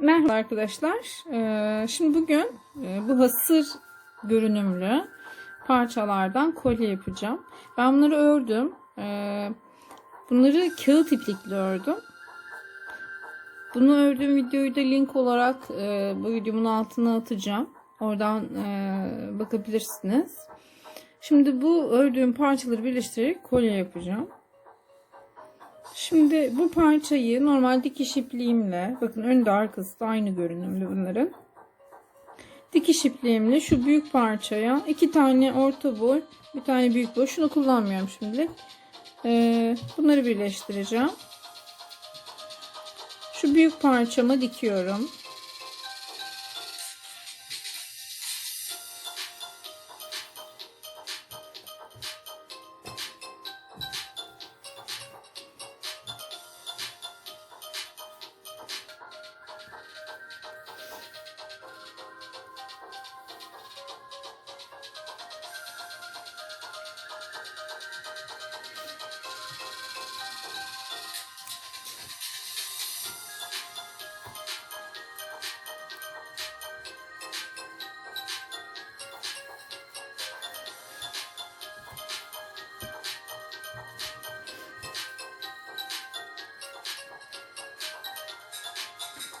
Merhaba arkadaşlar. Ee, şimdi bugün e, bu hasır görünümlü parçalardan kolye yapacağım. Ben bunları ördüm. Ee, bunları kağıt iplikle ördüm. Bunu ördüğüm videoyu da link olarak e, bu videomun altına atacağım. Oradan e, bakabilirsiniz. Şimdi bu ördüğüm parçaları birleştirerek kolye yapacağım. Şimdi bu parçayı normal dikiş ipliğimle bakın önde arkası da aynı görünümlü bunların. Dikiş ipliğimle şu büyük parçaya iki tane orta boy bir tane büyük boy şunu kullanmıyorum şimdi. Ee, bunları birleştireceğim. Şu büyük parçama dikiyorum.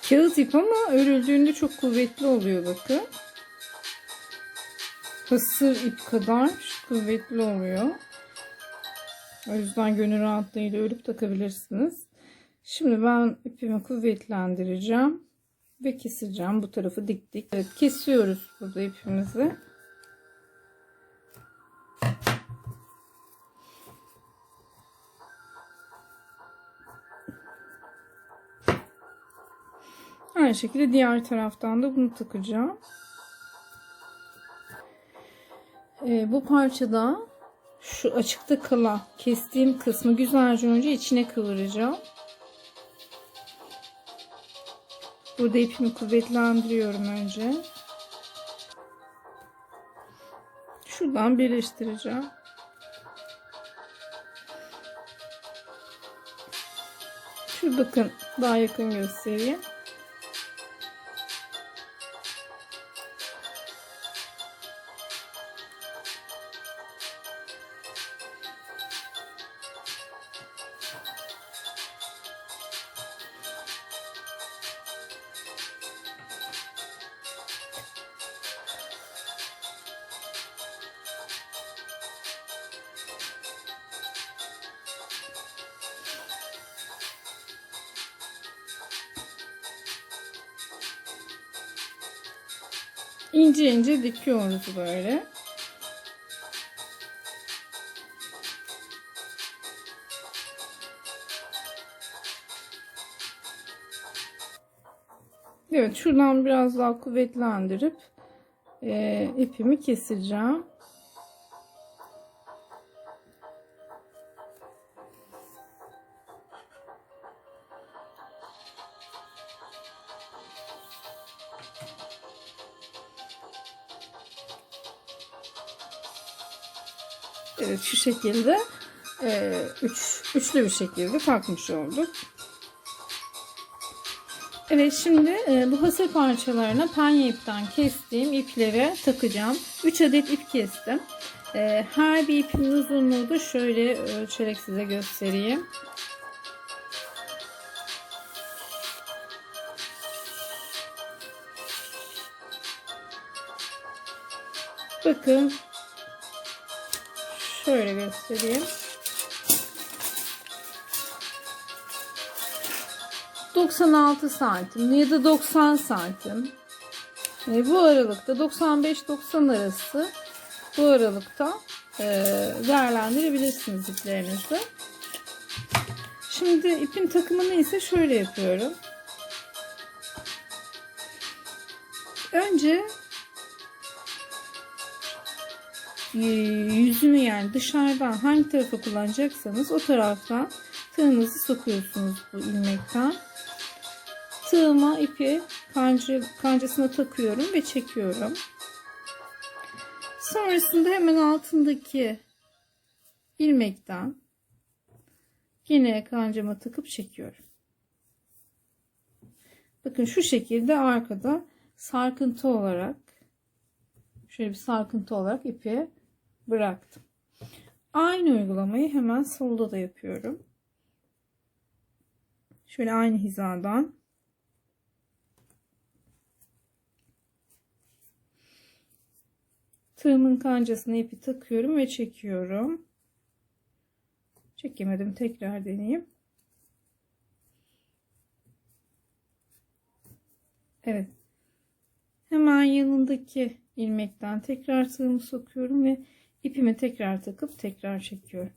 Kağıt ip ama örüldüğünde çok kuvvetli oluyor bakın. Hasır ip kadar kuvvetli oluyor. O yüzden gönül rahatlığıyla örüp takabilirsiniz. Şimdi ben ipimi kuvvetlendireceğim ve keseceğim. Bu tarafı dik dik. Evet kesiyoruz burada ipimizi. Aynı şekilde diğer taraftan da bunu takacağım. Ee, bu parçada şu açıkta kalan kestiğim kısmı güzelce önce içine kıvıracağım. Burada ipimi kuvvetlendiriyorum önce. Şuradan birleştireceğim. Şu bakın daha yakın göstereyim. İnce ince dikiyoruz böyle. Evet şuradan biraz daha kuvvetlendirip e, ipimi keseceğim. Evet şu şekilde e, üç, üçlü bir şekilde takmış olduk. Evet şimdi e, bu hasır parçalarına penye ipten kestiğim ipleri takacağım. 3 adet ip kestim. E, her bir ipin uzunluğu da şöyle ölçerek size göstereyim. Bakın Şöyle göstereyim. 96 santim ya da 90 santim. E, bu aralıkta 95-90 arası bu aralıkta e, değerlendirebilirsiniz iplerinizi. Şimdi ipin takımını ise şöyle yapıyorum. Önce yüzünü yani dışarıdan hangi tarafı kullanacaksanız o taraftan tığınızı sokuyorsunuz bu ilmekten. Tığıma ipi kanca, kancasına takıyorum ve çekiyorum. Sonrasında hemen altındaki ilmekten yine kancama takıp çekiyorum. Bakın şu şekilde arkada sarkıntı olarak şöyle bir sarkıntı olarak ipi bıraktım. Aynı uygulamayı hemen solda da yapıyorum. Şöyle aynı hizadan tığımın kancasına ipi takıyorum ve çekiyorum. Çekemedim tekrar deneyeyim. Evet. Hemen yanındaki ilmekten tekrar tığımı sokuyorum ve ipimi tekrar takıp tekrar çekiyorum.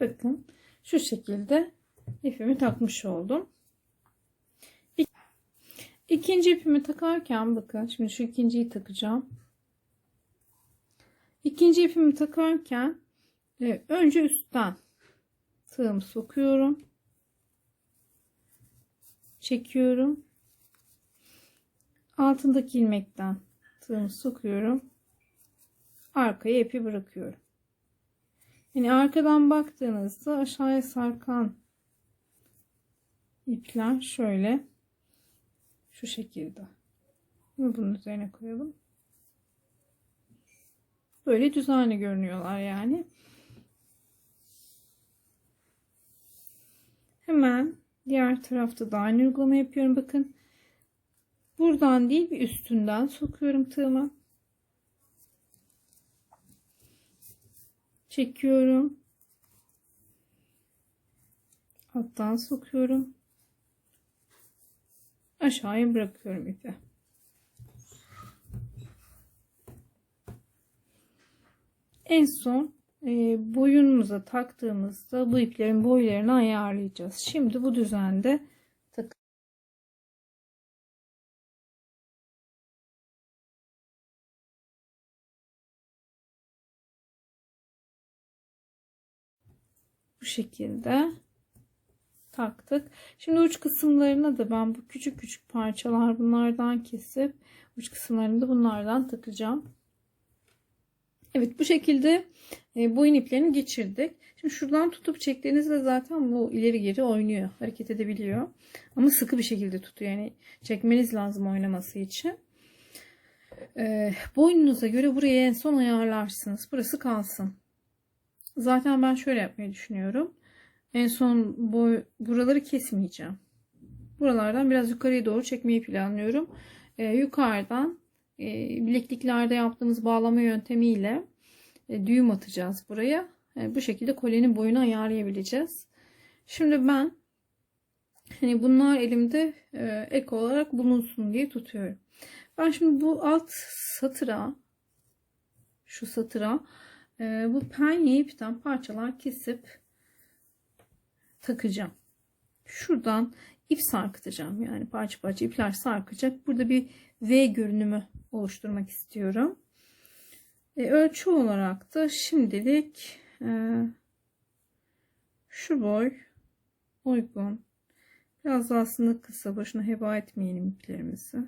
Bakın şu şekilde ipimi takmış oldum. İkinci ipimi takarken bakın şimdi şu ikinciyi takacağım. İkinci ipimi takarken e, önce üstten tığımı sokuyorum. Çekiyorum. Altındaki ilmekten tığımı sokuyorum. Arkaya ipi bırakıyorum. Yani arkadan baktığınızda aşağıya sarkan ipler şöyle şu şekilde. Bunu bunun üzerine koyalım. Böyle düzenli görünüyorlar yani. Hemen diğer tarafta da aynı uygulama yapıyorum. Bakın buradan değil bir üstünden sokuyorum tığımı. Çekiyorum. Alttan sokuyorum. Aşağıya bırakıyorum ipi. En son e, boyunumuza taktığımızda bu iplerin boylarını ayarlayacağız. Şimdi bu düzende bu şekilde taktık. Şimdi uç kısımlarına da ben bu küçük küçük parçalar bunlardan kesip uç kısımlarını da bunlardan takacağım. Evet bu şekilde e, boyun iplerini geçirdik. Şimdi şuradan tutup çektiğinizde zaten bu ileri geri oynuyor. Hareket edebiliyor. Ama sıkı bir şekilde tutuyor. Yani çekmeniz lazım oynaması için. E, boynunuza göre burayı en son ayarlarsınız. Burası kalsın. Zaten ben şöyle yapmayı düşünüyorum. En son boy, buraları kesmeyeceğim. Buralardan biraz yukarıya doğru çekmeyi planlıyorum. E, yukarıdan bilekliklerde yaptığımız bağlama yöntemiyle e, düğüm atacağız buraya. E, bu şekilde kolyenin boyunu ayarlayabileceğiz. Şimdi ben hani bunlar elimde e, ek olarak bulunsun diye tutuyorum. Ben şimdi bu alt satıra şu satıra e, bu penye ipten parçalar kesip takacağım. Şuradan ip sarkıtacağım. Yani parça parça ipler sarkacak. Burada bir V görünümü oluşturmak istiyorum. E, ölçü olarak da şimdilik e, şu boy uygun. Biraz da aslında kısa. Boşuna heba etmeyelim iplerimizi.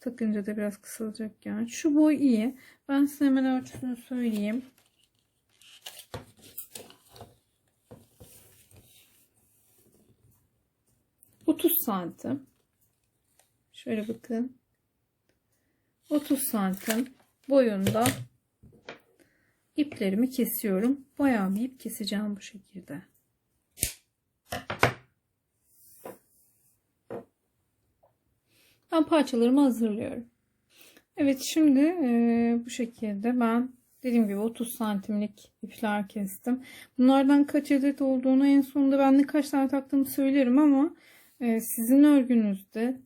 Takınca da biraz kısalacak yani. Şu boy iyi. Ben size hemen ölçüsünü söyleyeyim. Otuz santim. Şöyle bakın. 30 santim boyunda iplerimi kesiyorum. Bayağı bir ip keseceğim bu şekilde. Ben parçalarımı hazırlıyorum. Evet şimdi e, bu şekilde ben dediğim gibi 30 santimlik ipler kestim. Bunlardan kaç adet olduğunu en sonunda ben ne kaç tane taktığımı söylerim ama e, sizin örgünüzde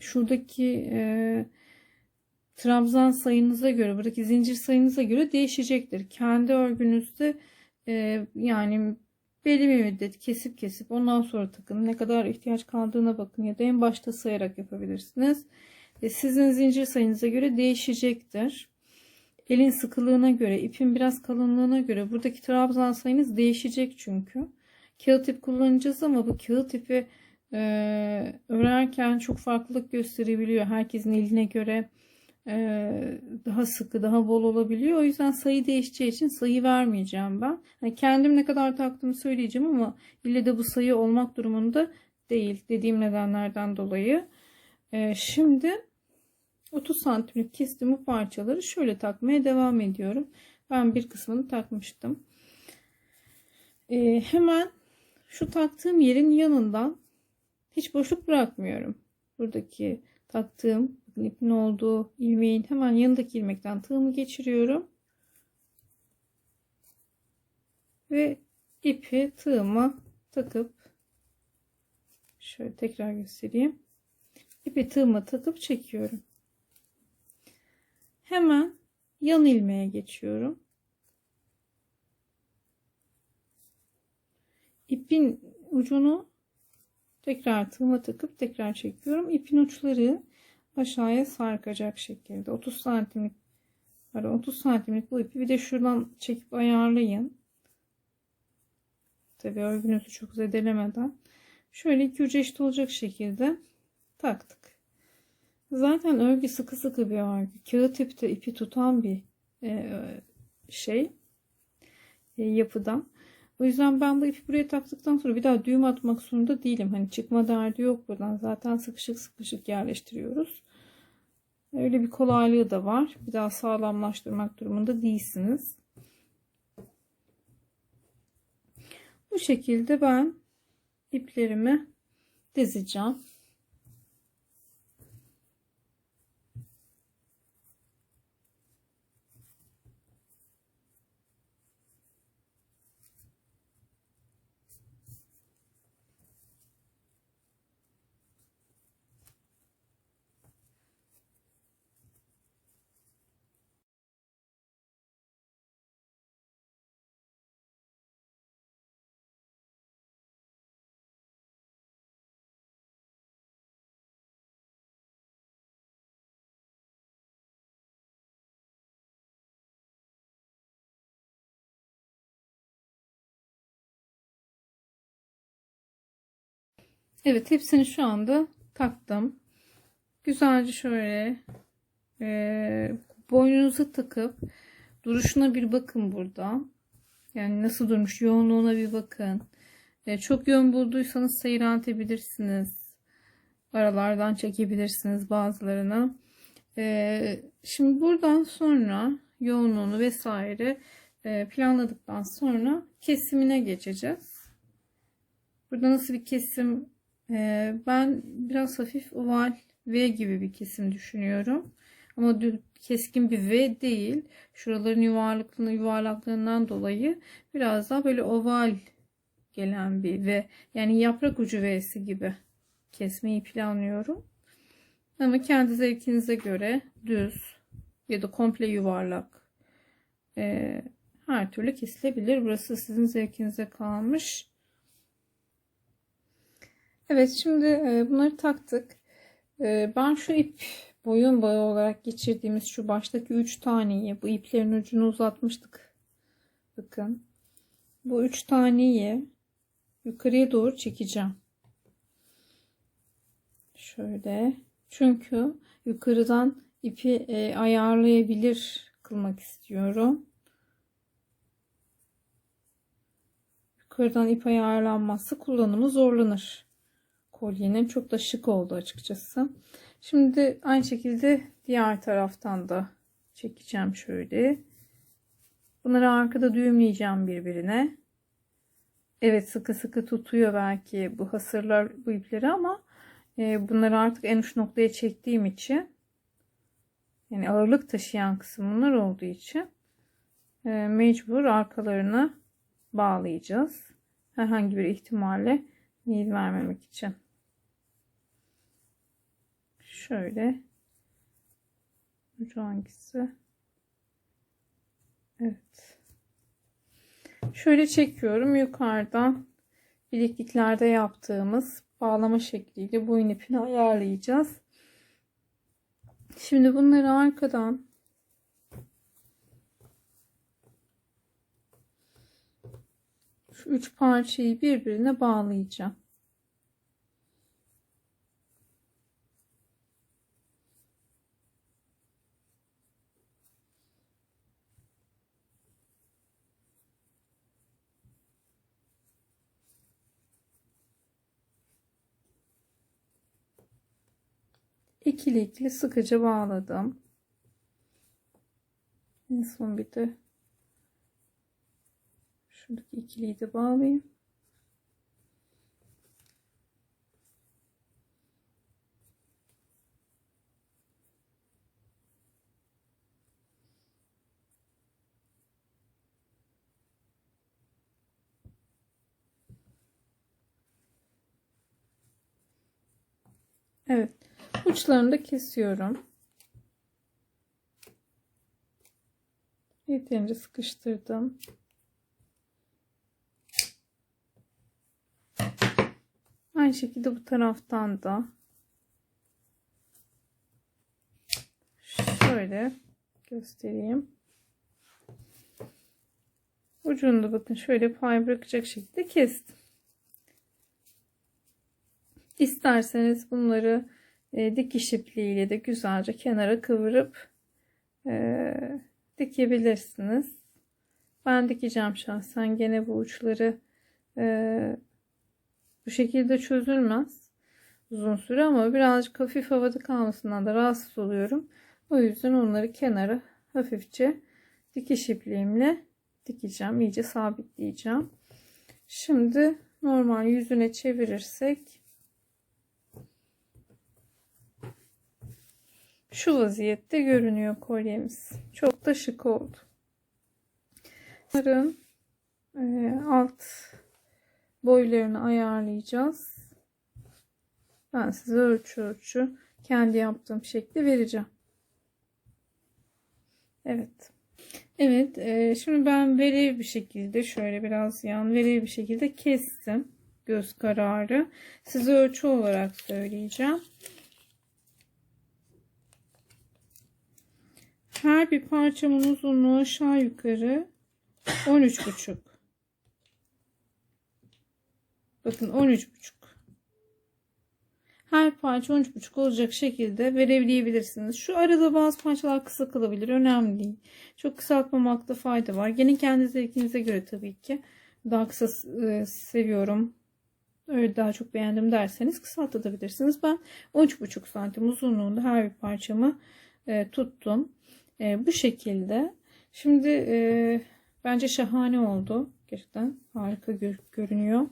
şuradaki e, trabzan sayınıza göre buradaki zincir sayınıza göre değişecektir. Kendi örgünüzde e, yani belli bir müddet kesip kesip ondan sonra takın. Ne kadar ihtiyaç kaldığına bakın ya da en başta sayarak yapabilirsiniz. E, sizin zincir sayınıza göre değişecektir. Elin sıkılığına göre, ipin biraz kalınlığına göre buradaki trabzan sayınız değişecek çünkü. Kağıt ip kullanacağız ama bu kağıt ipi e, örerken çok farklılık gösterebiliyor. Herkesin eline göre daha sıkı, daha bol olabiliyor. O yüzden sayı değişeceği için sayı vermeyeceğim ben. Hani kendim ne kadar taktığımı söyleyeceğim ama ille de bu sayı olmak durumunda değil. Dediğim nedenlerden dolayı. E, şimdi 30 santimlik kestiğim bu parçaları şöyle takmaya devam ediyorum. Ben bir kısmını takmıştım. E, hemen şu taktığım yerin yanından hiç boşluk bırakmıyorum. Buradaki taktığım bakın ipin olduğu ilmeğin hemen yanındaki ilmekten tığımı geçiriyorum. Ve ipi tığıma takıp şöyle tekrar göstereyim. İpi tığıma takıp çekiyorum. Hemen yan ilmeğe geçiyorum. İpin ucunu tekrar tığıma takıp tekrar çekiyorum. İpin uçları aşağıya sarkacak şekilde 30 santimlik var 30 santimlik bu ipi bir de şuradan çekip ayarlayın. Tabii örgünüzü çok zedelemeden şöyle iki ucu eşit olacak şekilde taktık. Zaten örgü sıkı sıkı bir örgü. Kağıt ipte ipi tutan bir e, şey e, yapıdan. O yüzden ben bu ipi buraya taktıktan sonra bir daha düğüm atmak zorunda değilim. Hani çıkma derdi yok buradan. Zaten sıkışık sıkışık yerleştiriyoruz. Öyle bir kolaylığı da var. Bir daha sağlamlaştırmak durumunda değilsiniz. Bu şekilde ben iplerimi dizeceğim. Evet hepsini şu anda taktım. Güzelce şöyle e, boynunuza takıp duruşuna bir bakın burada. Yani nasıl durmuş yoğunluğuna bir bakın. E, çok yoğun bulduysanız seyreltebilirsiniz. Aralardan çekebilirsiniz bazılarını. E, şimdi buradan sonra yoğunluğunu vesaire e, planladıktan sonra kesimine geçeceğiz. Burada nasıl bir kesim ee, ben biraz hafif oval V gibi bir kesim düşünüyorum. Ama keskin bir V değil. Şuraların yuvarlaklığını yuvarlaklığından dolayı biraz daha böyle oval gelen bir V. Yani yaprak ucu V'si gibi kesmeyi planlıyorum. Ama kendi zevkinize göre düz ya da komple yuvarlak e, her türlü kesilebilir. Burası sizin zevkinize kalmış. Evet şimdi e, bunları taktık. E, ben şu ip boyun bağı olarak geçirdiğimiz şu baştaki 3 taneyi bu iplerin ucunu uzatmıştık. Bakın. Bu 3 taneyi yukarıya doğru çekeceğim. Şöyle. Çünkü yukarıdan ipi e, ayarlayabilir kılmak istiyorum. Yukarıdan ip ayarlanmazsa kullanımı zorlanır kolyenin. Çok da şık oldu açıkçası. Şimdi aynı şekilde diğer taraftan da çekeceğim şöyle. Bunları arkada düğümleyeceğim birbirine. Evet sıkı sıkı tutuyor belki bu hasırlar bu ipleri ama e, bunları artık en uç noktaya çektiğim için yani ağırlık taşıyan kısımlar olduğu için e, mecbur arkalarını bağlayacağız. Herhangi bir ihtimalle nil vermemek için. Şöyle. Ucu hangisi? Evet. Şöyle çekiyorum. Yukarıdan bilekliklerde yaptığımız bağlama şekliyle boyun ipini ayarlayacağız. Şimdi bunları arkadan şu üç parçayı birbirine bağlayacağım. İkili ikili sıkıca bağladım. En son bir de şuradaki ikiliyi de bağlayayım. Evet. Uçlarını da kesiyorum. Yeterince sıkıştırdım. Aynı şekilde bu taraftan da şöyle göstereyim. Ucunu da bakın şöyle pay bırakacak şekilde kestim. İsterseniz bunları e, dikiş ipliğiyle de güzelce kenara kıvırıp e, dikebilirsiniz. Ben dikeceğim şahsen gene bu uçları e, bu şekilde çözülmez uzun süre ama birazcık hafif havada kalmasından da rahatsız oluyorum. O yüzden onları kenara hafifçe dikiş ipliğimle dikeceğim. iyice sabitleyeceğim. Şimdi normal yüzüne çevirirsek şu vaziyette görünüyor kolyemiz. Çok da şık oldu. Bunların e, alt boylarını ayarlayacağız. Ben size ölçü ölçü kendi yaptığım şekli vereceğim. Evet. Evet. E, şimdi ben veri bir şekilde şöyle biraz yan veri bir şekilde kestim. Göz kararı. Size ölçü olarak söyleyeceğim. Her bir parçamın uzunluğu aşağı yukarı 13,5. Bakın 13,5. Her parça 13,5 olacak şekilde verebilirsiniz. Şu arada bazı parçalar kısa kalabilir. Önemli değil. Çok kısaltmamakta fayda var. Gene kendi zevkinize göre tabii ki. Daha kısa e, seviyorum. Öyle daha çok beğendim derseniz kısaltabilirsiniz. Ben 13,5 santim uzunluğunda her bir parçamı e, tuttum. E, bu şekilde. Şimdi e, bence şahane oldu. Gerçekten harika gör, görünüyor.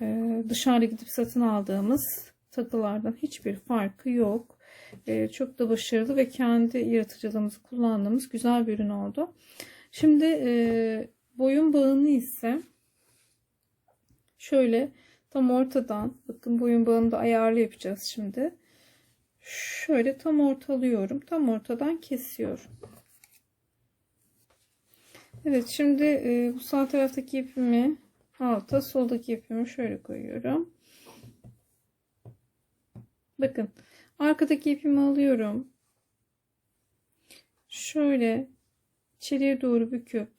E, dışarıda gidip satın aldığımız takılardan hiçbir farkı yok. E, çok da başarılı ve kendi yaratıcılığımızı kullandığımız güzel bir ürün oldu. Şimdi e, boyun bağını ise şöyle tam ortadan bakın boyun bağını da ayarlı yapacağız şimdi şöyle tam ortalıyorum. Tam ortadan kesiyorum. Evet şimdi e, bu sağ taraftaki ipimi alta soldaki ipimi şöyle koyuyorum. Bakın arkadaki ipimi alıyorum. Şöyle içeriye doğru büküp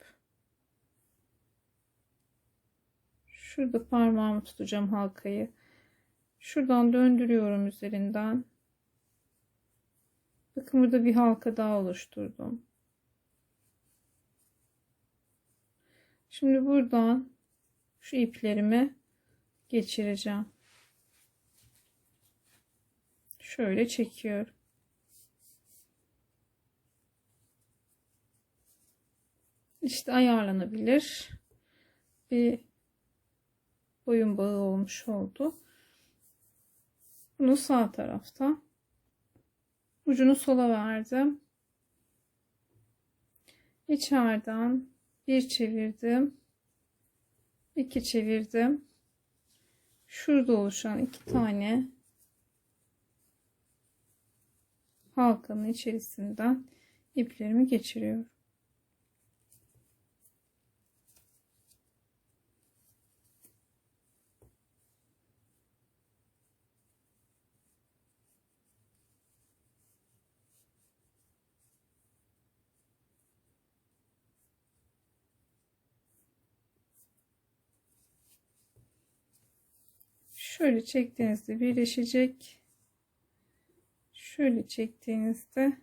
şurada parmağımı tutacağım halkayı. Şuradan döndürüyorum üzerinden. Bakın burada bir halka daha oluşturdum. Şimdi buradan şu iplerimi geçireceğim. Şöyle çekiyorum. İşte ayarlanabilir bir boyun bağı olmuş oldu. Bunu sağ tarafta ucunu sola verdim. İçeriden bir çevirdim. iki çevirdim. Şurada oluşan iki tane halkanın içerisinden iplerimi geçiriyorum. Şöyle çektiğinizde birleşecek. Şöyle çektiğinizde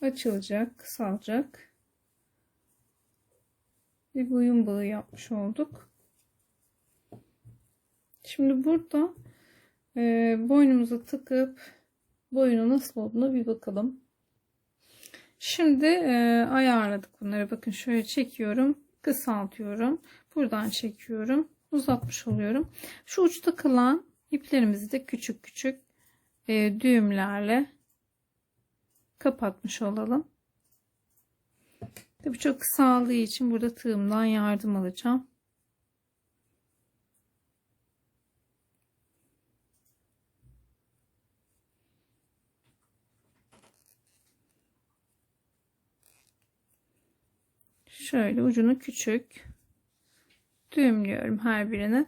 açılacak, kısalacak. Bir boyun bağı yapmış olduk. Şimdi burada e, boynumuza tıkıp boyunu nasıl olduğuna bir bakalım. Şimdi e, ayarladık bunları. Bakın şöyle çekiyorum. Kısaltıyorum. Buradan çekiyorum. Uzatmış oluyorum. Şu uçta kalan iplerimizi de küçük küçük e, düğümlerle kapatmış olalım. Tabii çok kısaldığı için burada tığımdan yardım alacağım. Şöyle ucunu küçük düğümlüyorum her birini.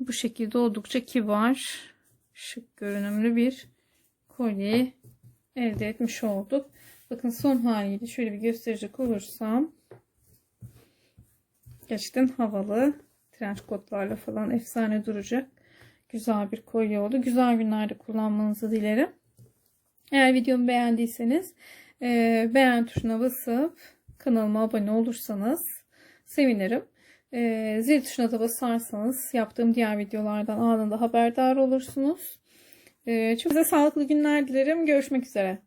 Bu şekilde oldukça kibar, şık görünümlü bir kolyeyi elde etmiş olduk. Bakın son haliyle şöyle bir gösterecek olursam gerçekten havalı trenç kotlarla falan efsane duracak güzel bir kolye oldu. Güzel günlerde kullanmanızı dilerim. Eğer videomu beğendiyseniz e, beğen tuşuna basıp kanalıma abone olursanız sevinirim. E, zil tuşuna da basarsanız yaptığım diğer videolardan anında haberdar olursunuz. E, çok size sağlıklı günler dilerim. Görüşmek üzere.